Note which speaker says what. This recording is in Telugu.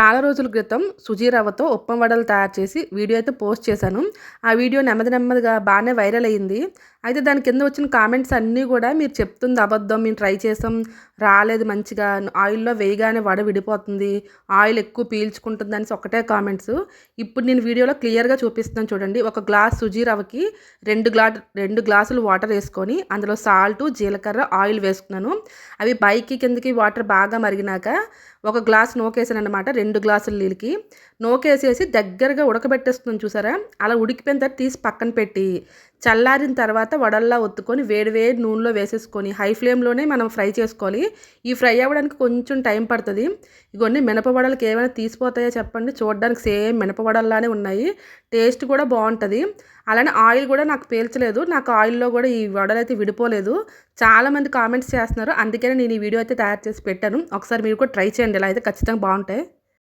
Speaker 1: చాలా రోజుల క్రితం సుజీ రవ్వతో ఉప్పం వడలు తయారు చేసి వీడియో అయితే పోస్ట్ చేశాను. ఆ వీడియో నెమ్మది నెమ్మదిగా బాగానే వైరల్ అయ్యింది అయితే దాని కింద వచ్చిన కామెంట్స్ అన్నీ కూడా మీరు చెప్తుంది అబద్ధం మేము ట్రై చేసాం రాలేదు మంచిగా ఆయిల్లో వేయగానే వడ విడిపోతుంది ఆయిల్ ఎక్కువ పీల్చుకుంటుంది అనేసి ఒకటే కామెంట్స్. ఇప్పుడు నేను వీడియోలో క్లియర్గా చూపిస్తున్నాను చూడండి. ఒక గ్లాస్ సుజీ రవ్వకి రెండు గ్లా రెండు గ్లాసులు వాటర్ వేసుకొని అందులో సాల్ట్ జీలకర్ర ఆయిల్ వేసుకున్నాను. అవి పైకి కిందకి వాటర్ బాగా మరిగినాక ఒక గ్లాస్ నోకేసాను అనమాట రెండు రెండు గ్లాసుల నీళ్ళకి నోకేసేసి దగ్గరగా ఉడకబెట్టేస్తుంది చూసారా? అలా ఉడికిపోయిన తర్వాత తీసి పక్కన పెట్టి చల్లారిన తర్వాత వడల్లా ఒత్తుకొని వేడి వేడి నూనెలో వేసేసుకొని హై ఫ్లేమ్లోనే మనం ఫ్రై చేసుకోవాలి. ఈ ఫ్రై అవ్వడానికి కొంచెం టైం పడుతుంది. ఇవన్నీ మినపవడలకి ఏమైనా తీసిపోతాయో చెప్పండి. చూడడానికి సేమ్ మినపవడల్లానే ఉన్నాయి. టేస్ట్ కూడా బాగుంటుంది. అలానే ఆయిల్ కూడా నాకు పేల్చలేదు. నాకు ఆయిల్లో కూడా ఈ వడలు అయితే విడిపోలేదు. చాలామంది కామెంట్స్ చేస్తున్నారు. అందుకనే నేను ఈ వీడియో అయితే తయారు చేసి పెట్టాను. ఒకసారి మీరు కూడా ట్రై చేయండి. ఇలా అయితే ఖచ్చితంగా బాగుంటాయి.